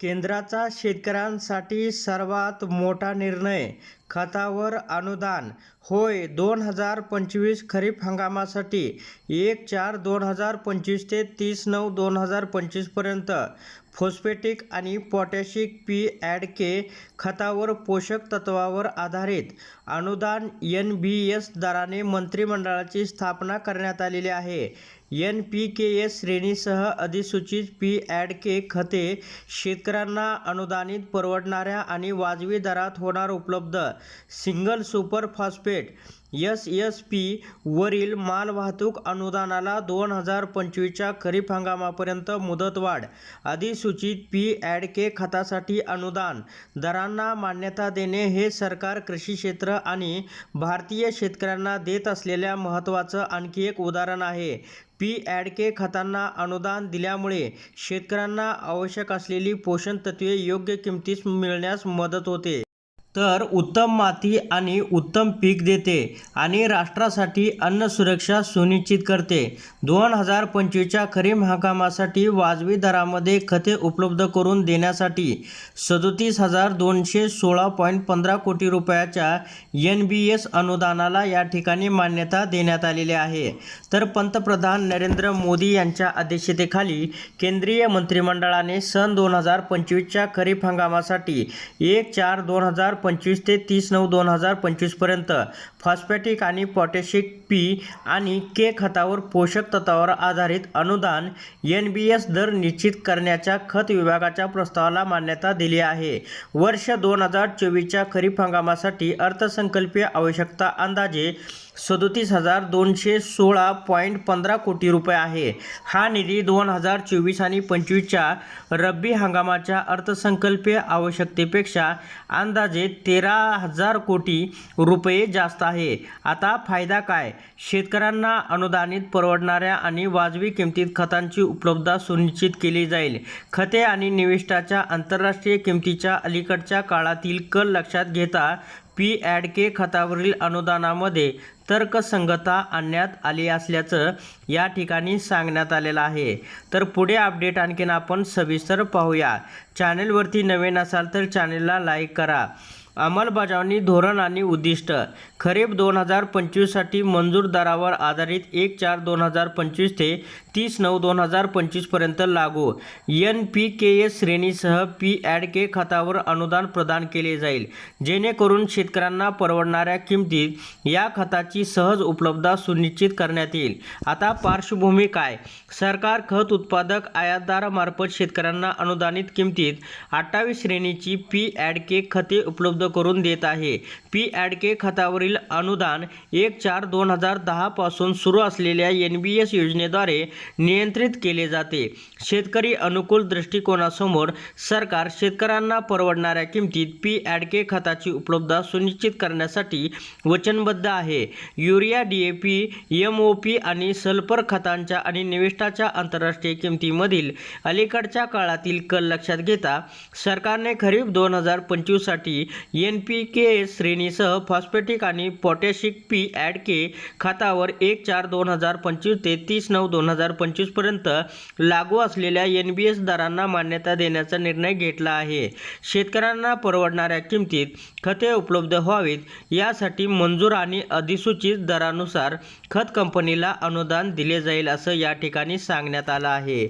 केंद्राचा शेतकऱ्यांसाठी सर्वात मोठा निर्णय खतावर अनुदान. होय दोन हजार पंचवीस खरीप हंगामासाठी एक चार दोन हजार पंचवीस ते तीस नऊ दोन हजार पंचवीसपर्यंत फॉस्फेटिक आणि पोटॅशिक पी ॲड के खतावर पोषक तत्वावर आधारित अनुदान एन बी एस दराने मंत्रिमंडळाची स्थापना करण्यात आलेली आहे. एन पी के एस श्रेणीसह अधिसूचित पी ॲड के खते शेतकऱ्यांना अनुदानित परवडणाऱ्या आणि वाजवी दरात होणार उपलब्ध. Single super phosphate S S P वरील मालवाहतूक अनुदानाला दोन हजार पंचवीसच्या खरीप हंगामापर्यंत मुदतवाढ. अधिसूचित पी ॲड के खतासाठी अनुदान. दरांना मान्यता देणे हे सरकार कृषी क्षेत्र आणि भारतीय शेतकऱ्यांना देत असलेल्या महत्त्वाचं आणखी एक उदाहरण आहे. पी ॲड के खतांना अनुदान दिल्यामुळे शेतकऱ्यांना आवश्यक असलेली पोषण तत्वे योग्य किमतीस मिळण्यास मदत होते. तर उत्तम माती आणि उत्तम पीक देते आणि राष्ट्रासाठी अन्न सुरक्षा सुनिश्चित करते. दोन हजार पंचवीसच्या खरीप हंगामासाठी वाजवी दरामध्ये खते उपलब्ध करून देण्यासाठी सदोतीस हजार दोनशे सोळा पॉईंट पंधरा कोटी रुपयाच्या एन बी एस अनुदानाला या ठिकाणी मान्यता देण्यात आलेली आहे. तर पंतप्रधान नरेंद्र मोदी यांच्या अध्यक्षतेखाली केंद्रीय मंत्रिमंडळाने सन दोन हजार पंचवीसच्या खरीप हंगामासाठी एक चार दोन हजार पंचवीस ते तीस नऊ दोन हजार पंचवीसपर्यंत फॉस्फॅटिक आणि पॉटॅशिक पी आणि के खतावर पोषक तत्वावर आधारित अनुदान एन बी एस दर निश्चित करण्याच्या खत विभागाच्या प्रस्तावाला मान्यता दिली आहे. वर्ष दोन हजार चोवीसच्या खरीप हंगामासाठी अर्थसंकल्पीय आवश्यकता अंदाजे सदोतीस हजार दोनशे सोळा पॉईंट पंधरा कोटी रुपये आहे. हा निधी दोन हजार चोवीस आणि पंचवीसच्या रब्बी हंगामाच्या अर्थसंकल्पीय आवश्यकतेपेक्षा अंदाजे तेरा हजार कोटी रुपये जास्त आहे. आता फायदा काय? शेतकऱ्यांना अनुदानित परवडणाऱ्या आणि वाजवी किमतीत खतांची उपलब्धता सुनिश्चित केली जाईल. खते आणि निविष्टाच्या आंतरराष्ट्रीय किमतीच्या अलीकडच्या काळातील कल लक्षात घेता पी ॲड के खतावरील अनुदानामध्ये तर्कसंगता आणण्यात आली असल्याचं या ठिकाणी सांगण्यात आलेलं आहे. तर पुढे अपडेट आणखीन आपण सविस्तर पाहूया. चॅनेलवरती नवीन असाल तर चॅनेलला लाईक करा. अंमलबजावणी धोरण आणि उद्दिष्ट. खरीप दोन हजार पंचवीससाठी मंजूर दरावर आधारित एक चार दोन हजार पंचवीस ते तीस नऊ दोन हजार पंचवीसपर्यंत लागू. एन पी के एस श्रेणीसह पी ॲड के खतावर अनुदान प्रदान केले जाईल. जेणेकरून शेतकऱ्यांना परवडणाऱ्या किमतीत या खताची सहज उपलब्धता सुनिश्चित करण्यात येईल. आता पार्श्वभूमी काय? सरकार खत उत्पादक आयातदारामार्फत शेतकऱ्यांना अनुदानित किमतीत अठ्ठावीस श्रेणीची पी ॲड के खते उपलब्ध करून देत आहे. पी ॲड के खतावरील अनुदान एक चार दोन हजार दहापासून सुरू असलेल्या एन बी एस योजनेद्वारे नियंत्रित केले जाते. शेतकरी अनुकूल दृष्टिकोनासमोर सरकार शेतकऱ्यांना परवडणाऱ्या किमतीत पी ॲड के खताची उपलब्धता सुनिश्चित करण्यासाठी वचनबद्ध आहे. Urea D A P M O P आणि सल्फर खतांच्या आणि निविष्टाच्या आंतरराष्ट्रीय किमतीमधील अलीकडच्या काळातील कल लक्षात घेता सरकारने खरीप दोन हजार पंचवीससाठी एन पी के श्रेणीसह फॉस्फेटिक आणि पोटॅशिक पी ॲड के खतावर एक चार दोन हजार पंचवीस ते तीस नऊ दोन हजार पंचवीसपर्यंत लागू असलेल्या एन बी एस दरांना मान्यता देण्याचा निर्णय घेतला आहे. शेतकऱ्यांना परवडणाऱ्या किमतीत खते उपलब्ध व्हावीत यासाठी मंजूर आणि अधिसूचित दरानुसार खत कंपनीला अनुदान दिले जाईल असं या ठिकाणी सांगण्यात आलं आहे.